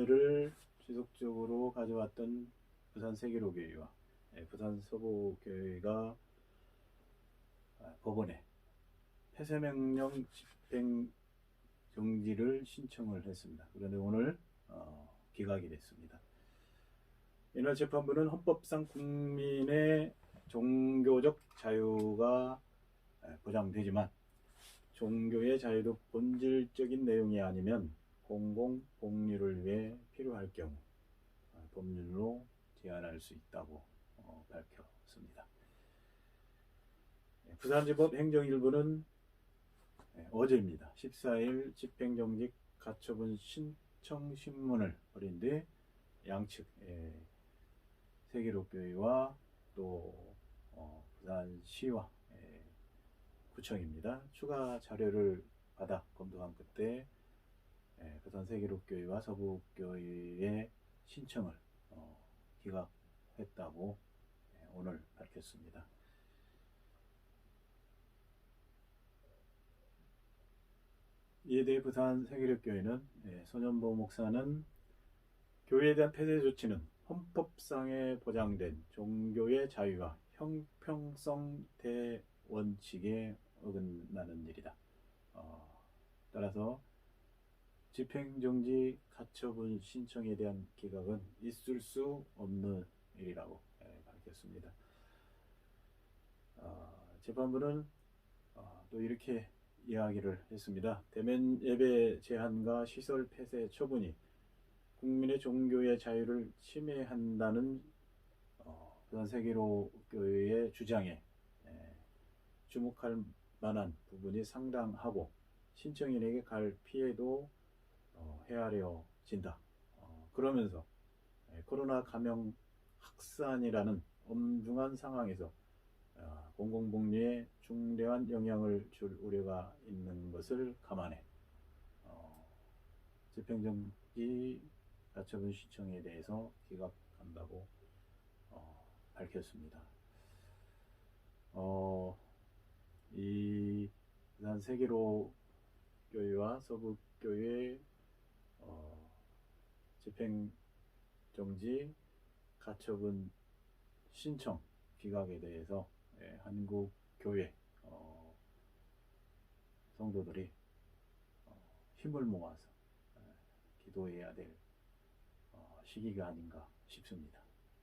교회를 지속적으로 가져왔던 부산 세계로교회와 예, 부산 서부교회가 아, 법원에 폐쇄명령 집행 정지를 신청을 했습니다. 그런데 오늘 어, 기각이 됐습니다. 이날 재판부는 헌법상 국민의 종교적 자유가 예, 보장되지만 종교의 자유도 본질적인 내용이 아니면 공공 복리를 위해 필요할 경우 어, 법률로 제한할 수 있다고 어, 밝혔습니다. 예, 부산지법 행정일부는 예, 어제입니다. 14일 집행정지 가처분 신청 신문을 벌인 뒤 양측 예, 세계로교회와 또 어, 부산시와 예, 구청입니다. 추가 자료를 받아 검토한 끝에 예, 부산 세계로교회와 서부교회의 신청을 어, 기각했다고 예, 오늘 밝혔습니다. 이에 대해 부산 세계력교회는 예, 손현보 목사는 교회에 대한 폐쇄 조치는 헌법상에 보장된 종교의 자유와 형평성 대원칙에 어긋나는 일이다. 어, 따라서 집행정지 가처분 신청에 대한 기각은 있을 수 없는 일이라고 예, 밝혔습니다. 어, 재판부는 어, 또 이렇게 이야기를 했습니다. 대면 예배 제한과 시설 폐쇄 처분이 국민의 종교의 자유를 침해한다는 어, 부산 세계로 교회의 주장에 에, 주목할 만한 부분이 상당하고 신청인에게 갈 피해도 어, 헤아려진다. 어, 그러면서 에, 코로나 감염 확산이라는 엄중한 상황에서 어, 공공복리에 중대한 영향을 줄 우려가 있는 것을 감안해 어, 집행정지 가처분 신청에 대해서 기각한다고 어, 밝혔습니다. 어, 이 세계로 교회와 서부 교회 어, 집행정지 가처분 신청 기각에 대해서 예, 한국 교회 어, 성도들이 어, 힘을 모아서 예, 기도해야 될 어, 시기가 아닌가 싶습니다.